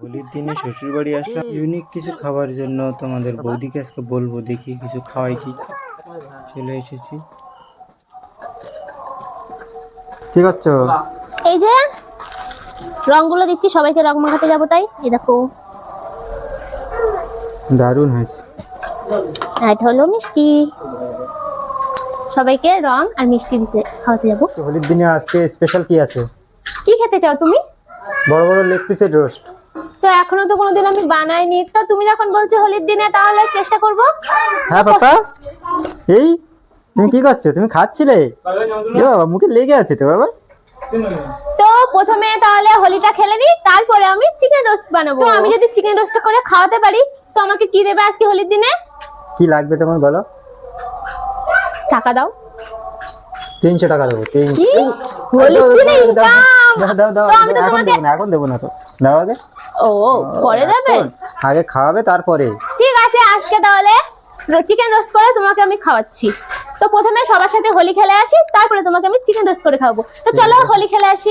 হোলির দিনে শ্বশুর বাড়ি আসলাম ইউনিক কিছু খাবার জন্য তোমাদের বৌদিকে আজকে বলব দেখি কিছু খাওয়াই কি। চলে এসেছি। কি করছ? এই যে রংগুলো দিচ্ছি সবাইকে রং মাখাতে যাব তাই এই দেখো। দারুণ হয়েছে। আর এটা হলো মিষ্টি। সবাইকে রং আর মিষ্টি দিতে খাওয়াতে যাব। হোলির দিনে আজকে স্পেশাল কি আছে? কি খেতে চাও তুমি? বড় বড় লেগ পিসের রোস্ট তো এখনও তো কোনোদিন আমি বানাইনি। তো তুমি যখন বলছো হোলির দিনে তাহলে চেষ্টা করব। হ্যাঁ পাপা। এই তুমি কি করছ? তুমি খাচ্ছিলে? এ বাবা মুখে লেগে আছে তো বাবা। তো প্রথমে তাহলে হোলিটা খেলে নিই তারপরে আমি চিকেন রোস্ট বানাবো। তো আমি যদি চিকেন রোস্ট করে খাওয়াতে পারি তো আমাকে কি দেবে আজকে হোলির দিনে? কি লাগবে তোমার বলো। টাকা দাও। তিনশো টাকা দেবো তিনশো। কি? হোলির দিনে দাও এখন তোমাকে দেবো না এখন দেবো না তো। দাও আগে। ও পরে দেবে। আগে খাওয়াবে তারপরে। ঠিক আছে আজকে তাহলে চিকেন রোস্ট করে তোমাকে আমি খাওয়াচ্ছি। তো প্রথমে সবার সাথে হোলি খেলে আসি তারপরে তোমাকে আমি চিকেন রোস্ট করে খাওয়াবো তো চলো হোলি খেলে আসি।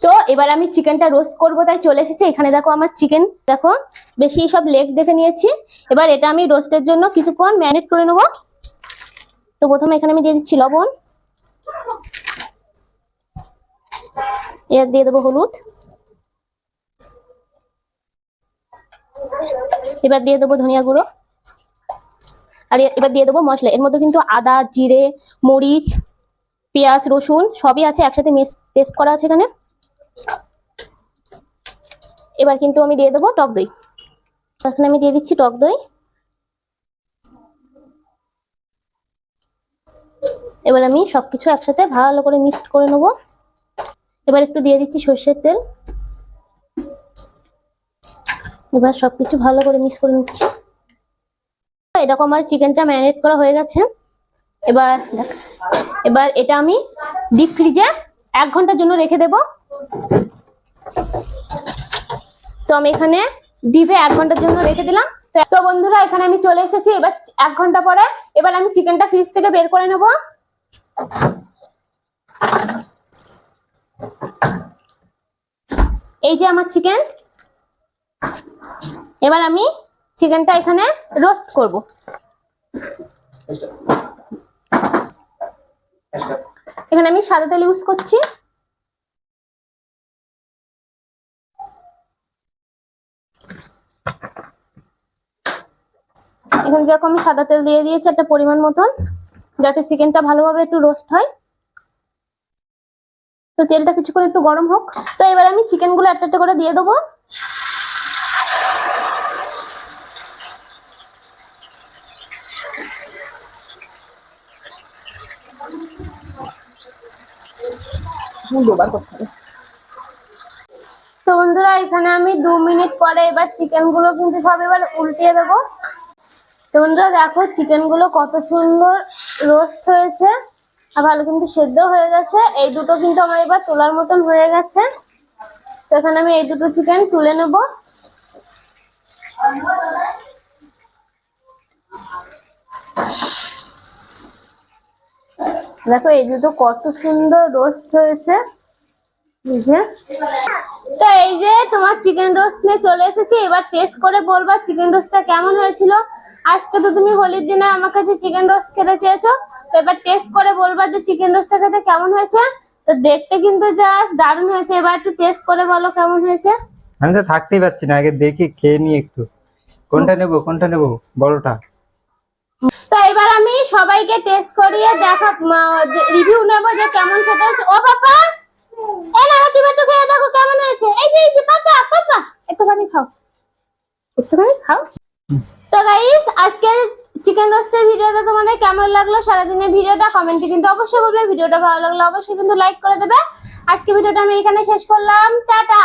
তো এবার আমি চিকেনটা রোস্ট করব, তাই চলে এসেছি। এখানে দেখো আমার চিকেন দেখো, বেশি সব লেগ দেখে নিয়েছি। এবার এটা আমি রোস্টের জন্য কিছুক্ষণ ম্যারিনেট করে নেব। তো প্রথমে এখানে আমি দিয়ে দিচ্ছি লবণ। এর দিয়ে দেবো হলুদ। এবার দিয়ে দেবো ধনিয়া গুঁড়ো। আর এবার দিয়ে দেবো মশলা। এর মধ্যে কিন্তু আদা, জিরে, মরিচ, পেঁয়াজ, রসুন সবই আছে, একসাথে পেস্ট করা আছে এখানে। এবার কিন্তু আমি দিয়ে দেবো টক দই। এখানে আমি দিয়ে দিচ্ছি টক দই। এবার আমি সবকিছু একসাথে ভালো করে মিক্সড করে নেব। এবার একটু দিয়ে দিচ্ছি সর্ষের তেল। এবার সবকিছু ভালো করে মিক্স করে নিচ্ছি। এরকম আমার চিকেনটা ম্যারিনেট করা হয়ে গেছে। এবার এবার এটা আমি ডিপ ফ্রিজে এক ঘণ্টার জন্য রেখে দেব। তো আমি এখানে ডিপে এক ঘণ্টার জন্য রেখে দিলাম। তো বন্ধুরা, এখানে আমি চলে এসেছি। এবার এক ঘণ্টা পরে এবার আমি চিকেনটা ফ্রিজ থেকে বের করে নেব। এই যে আমার চিকেন এবার আমি চিকেনটা এখানে রোস্ট করব। এখানে আমি সাদা তেল ইউজ করছি। এখানে দেখো আমি সাদা তেল দিয়ে দিয়েছি, একটা পরিমাণ মতন, যাতে চিকেনটা ভালোভাবে একটু রোস্ট হয়। তো তেলটা কিছুক্ষণ একটু গরম হোক। তো এবার আমি চিকেনগুলো একটা একটা করে দিয়ে দেবো। তো বন্ধুরা, এখানে আমি দু মিনিট পরে এবার চিকেনগুলো কিন্তু সব এবার উল্টিয়ে দেবো। তো বন্ধুরা দেখো চিকেনগুলো কত সুন্দর রোস্ট হয়েছে। আর ভালো কিন্তু সেদ্ধ হয়ে গেছে। এই দুটো কিন্তু আমার এবার তোলার মতন হয়ে গেছে। তো এখানে আমি এই দুটো চিকেন তুলে নেব। দেখো এই দুটো কত সুন্দর রোস্ট হয়েছে। তো এই যে তোমার চিকেন রোস্ট নিয়ে চলে এসেছি এবার টেস্ট করে বলবা চিকেন রোস্টটা কেমন হয়েছিল। আজকে তো তুমি হোলির দিনে আমার কাছে চিকেন রোস্ট খেতে চেয়েছো তো এবার টেস্ট করে বলবা যে চিকেন রোস্টটা খেতে কেমন হয়েছে। তো দেখতে কিন্তু জাস্ট দারুণ হয়েছে এবার একটু টেস্ট করে বলো কেমন হয়েছে। আমি তো থাকতেই পারছি না আগে দেখি খেয়ে নি একটু। কোনটা নেব কোনটা নেব? বড়টা তো এবার আমি সবাইকে টেস্ট করিয়ে দেখা রিভিউ নেব যে কেমন খেতে হয়েছে। ও পাপা আছে? এই যে এই যে, পাপা পাপা। একটুখানি খাও। একটুখানি খাও? তো গাইস আজকের চিকেন রোস্টের ভিডিওটা তোমাদের কেমন লাগল? সারাদিনের ভিডিওটা কমেন্টে কিন্তু অবশ্যই বলবে। ভিডিওটা ভালো লাগল অবশ্যই কিন্তু লাইক করে দেবে। আজকে ভিডিওটা আমি এখানে শেষ করলাম। টাটা!